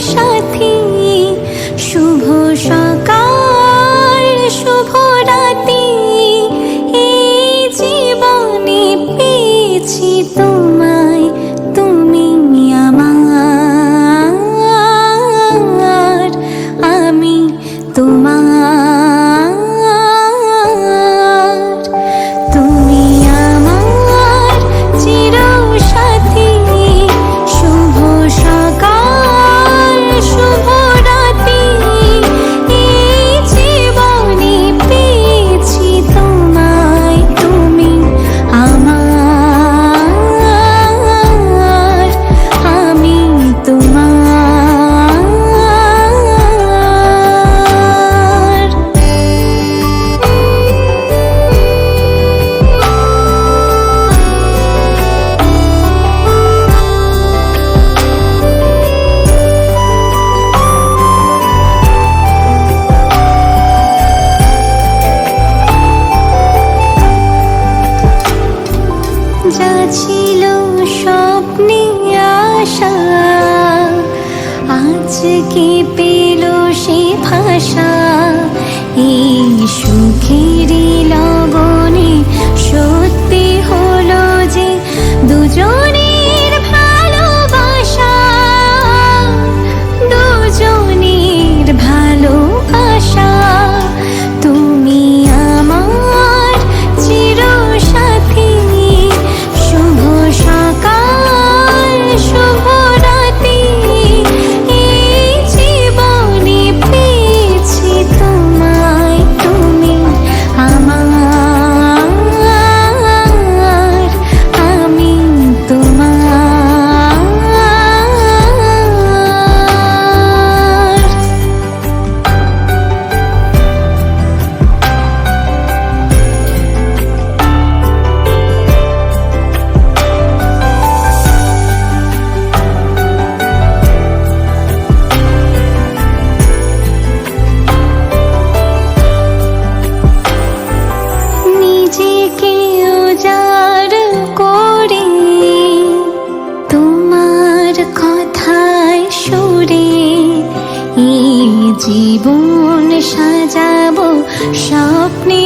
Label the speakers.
Speaker 1: 像 ছিল স্বপ্নে আশা। আজ কি পেল সে ভাষা? এই জীবন সাজাবো স্বপ্নে